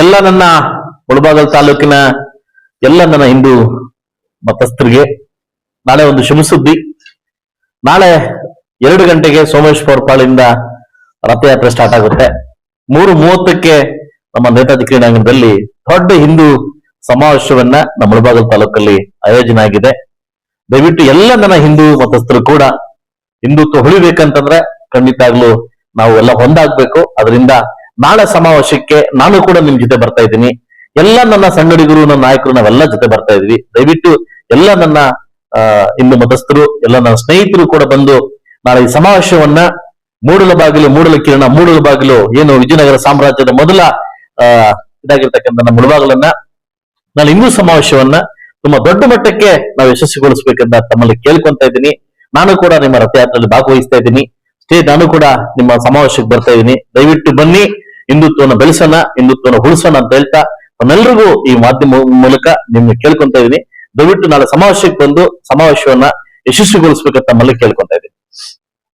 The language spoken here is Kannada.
ಎಲ್ಲ ನನ್ನ ಮುಳಬಾಗಲ್ ತಾಲೂಕಿನ ಎಲ್ಲ ನನ್ನ ಹಿಂದೂ ಮತಸ್ಥರಿಗೆ ನಾಳೆ ಒಂದು ಶುಭ ಸುದ್ದಿ. ನಾಳೆ ಎರಡು ಗಂಟೆಗೆ ಸೋಮೇಶ್ವರ ಪಾಳಿಂದ ರಥಯಾತ್ರೆ ಸ್ಟಾರ್ಟ್ ಆಗುತ್ತೆ. ಮೂರು ಮೂವತ್ತಕ್ಕೆ ನಮ್ಮ ನೇತಾಜಿ ಕ್ರೀಡಾಂಗಣದಲ್ಲಿ ದೊಡ್ಡ ಹಿಂದೂ ಸಮಾವೇಶವನ್ನ ನಮ್ಮ ಮುಳಬಾಗಲ್ ತಾಲೂಕಲ್ಲಿ ಆಯೋಜನೆ ಆಗಿದೆ. ದಯವಿಟ್ಟು ಎಲ್ಲ ನನ್ನ ಹಿಂದೂ ಮತಸ್ಥರು ಕೂಡ ಹಿಂದುತ್ವ ಉಳಿಬೇಕಂತಂದ್ರೆ ಖಂಡಿತಾಗ್ಲೂ ನಾವು ಎಲ್ಲ ಒಂದಾಗ್ಬೇಕು. ಅದರಿಂದ ನಾಳೆ ಸಮಾವೇಶಕ್ಕೆ ನಾನು ಕೂಡ ನಿಮ್ ಜೊತೆ ಬರ್ತಾ ಇದ್ದೀನಿ. ಎಲ್ಲ ನನ್ನ ಸಂಗಡಿಗರು ನನ್ನ ನಾಯಕರು, ನಾವೆಲ್ಲ ಜೊತೆ ಬರ್ತಾ ಇದೀವಿ. ದಯವಿಟ್ಟು ಎಲ್ಲ ನನ್ನ ಹಿಂದೂ ಮತಸ್ಥರು, ಎಲ್ಲ ನನ್ನ ಸ್ನೇಹಿತರು ಕೂಡ ಬಂದು ನಾಳೆ ಈ ಸಮಾವೇಶವನ್ನ ಮೂಡಲ ಬಾಗಿಲು, ಮೂಡಲ ಕಿರಣ, ಮೂಡಲ ಬಾಗಿಲು, ಏನು ವಿಜಯನಗರ ಸಾಮ್ರಾಜ್ಯದ ಮೊದಲ ಅಹ್ ಇದಾಗಿರ್ತಕ್ಕಂಥ ನಮ್ಮ ಮುಳುಬಾಗಲನ್ನ ನಾನು ಹಿಂದೂ ಸಮಾವೇಶವನ್ನ ತುಂಬಾ ದೊಡ್ಡ ಮಟ್ಟಕ್ಕೆ ನಾವು ಯಶಸ್ವಿಗೊಳಿಸಬೇಕಂತ ತಮ್ಮಲ್ಲಿ ಕೇಳ್ಕೊಂತ ಇದ್ದೀನಿ. ನಾನು ಕೂಡ ನಿಮ್ಮ ರಥಯಾತ್ರೆಯಲ್ಲಿ ಭಾಗವಹಿಸ್ತಾ ಇದ್ದೀನಿ. ಸ್ಟೇ ನಾನು ಕೂಡ ನಿಮ್ಮ ಸಮಾವೇಶಕ್ಕೆ ಬರ್ತಾ ಇದ್ದೀನಿ. ದಯವಿಟ್ಟು ಬನ್ನಿ. ಹಿಂದುತ್ವನ ಬೆಳೆಸೋಣ, ಹಿಂದುತ್ವನ ಉಳಿಸೋಣ ಅಂತ ಹೇಳ್ತಾ ನಮ್ಮೆಲ್ಲರಿಗೂ ಈ ಮಾಧ್ಯಮ ಮೂಲಕ ನಿಮ್ಗೆ ಕೇಳ್ಕೊಂತ ಇದ್ದೀನಿ ದಯವಿಟ್ಟು ನಾಳೆ ಸಮಾವೇಶಕ್ಕೆ ಬಂದು ಸಮಾವೇಶವನ್ನ ಯಶಸ್ವಿಗೊಳಿಸ್ಬೇಕಂತ ಮಲ್ಲಿ ಕೇಳ್ಕೊಂತ ಇದ್ದೀನಿ